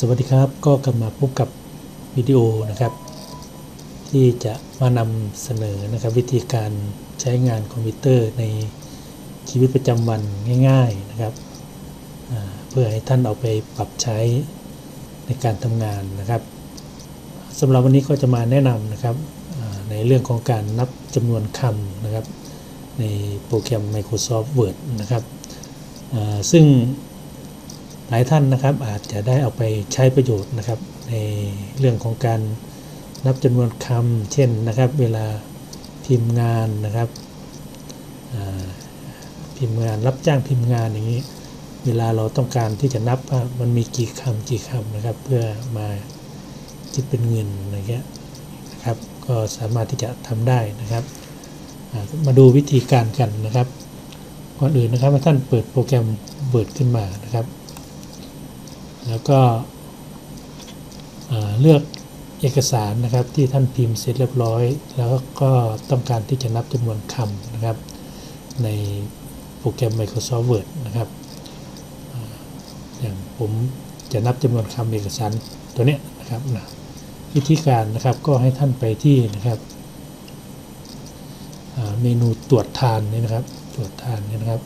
สวัสดีครับก็กลับมาพบกับวิดีโอนะครับ ที่จะมานำเสนอนะครับวิธีการใช้งานคอมพิวเตอร์ในชีวิตประจำวันง่ายๆนะครับ เพื่อให้ท่านเอาไปปรับใช้ในการทำงานนะครับสำหรับวันนี้ก็จะมาแนะนำนะครับในเรื่องของการนับจำนวนคำนะครับ ในโปรแกรม Microsoft Word นะครับซึ่ง หลายท่านนะครับอาจจะได้เอาไปใช้ประโยชน์นะครับ ในเรื่องของการนับจำนวนคำเช่นนะครับ เวลาพิมพ์งานนะครับพิมพ์งานรับจ้างพิมพ์งานอย่างนี้ เวลาเราต้องการที่จะนับว่ามันมีกี่คำกี่คำนะครับ เพื่อมาคิดเป็นเงินอะไรเงี้ยนะครับ ก็สามารถที่จะทำได้นะครับ มาดูวิธีการกันนะครับก่อนอื่นนะครับท่านเปิดโปรแกรม Word ขึ้นมานะครับ แล้วก็เลือกเอกสารนะครับที่ท่านพิมพ์เสร็จเรียบร้อย แล้วก็ต้องการที่จะนับจำนวนคำนะครับ ในโปรแกรม Microsoft Word นะครับอย่างผมจะนับจำนวนคำเอกสารตัวเนี้ยนะครับนะวิธีการนะครับก็ให้ท่านไปที่นะครับเมนูตรวจทานนี่นะครับ ตรวจทานนี่นะครับ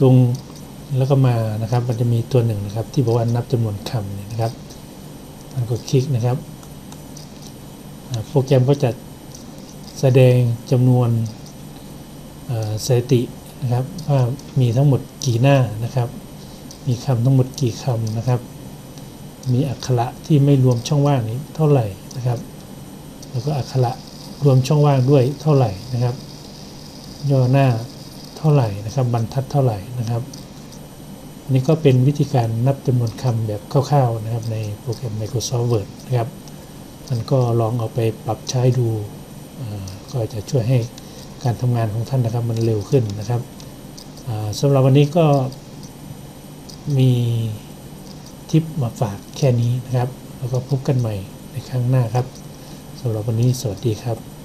ตรง แล้วก็มานะครับ มันจะมีตัวหนึ่งนะครับ ที่บอกว่านับจำนวนคำเนี่ยนะครับมันก็คลิกนะครับโปรแกรมก็จะแสดงจำนวนสถิตินะครับว่ามีทั้งหมดกี่หน้านะครับ มีคำทั้งหมดกี่คำนะครับ มีอักขระที่ไม่รวมช่องว่างนี้เท่าไหร่นะครับ แล้วก็อักขระรวมช่องว่างด้วยเท่าไหร่นะครับ ย่อหน้าเท่าไหร่นะครับ บรรทัดเท่าไหร่นะครับ อันนี้ก็เป็นวิธีการนับจำนวนคำแบบคร่าวๆนะครับในโปรแกรม Microsoft Word นะครับมันก็ลองเอาไปปรับใช้ดู ก็จะช่วยให้การทำงานของท่านนะครับมันเร็วขึ้นนะครับสำหรับวันนี้ก็มีทิปมาฝากแค่นี้นะครับ แล้วก็พบกันใหม่ในครั้งหน้าครับสำหรับวันนี้สวัสดีครับ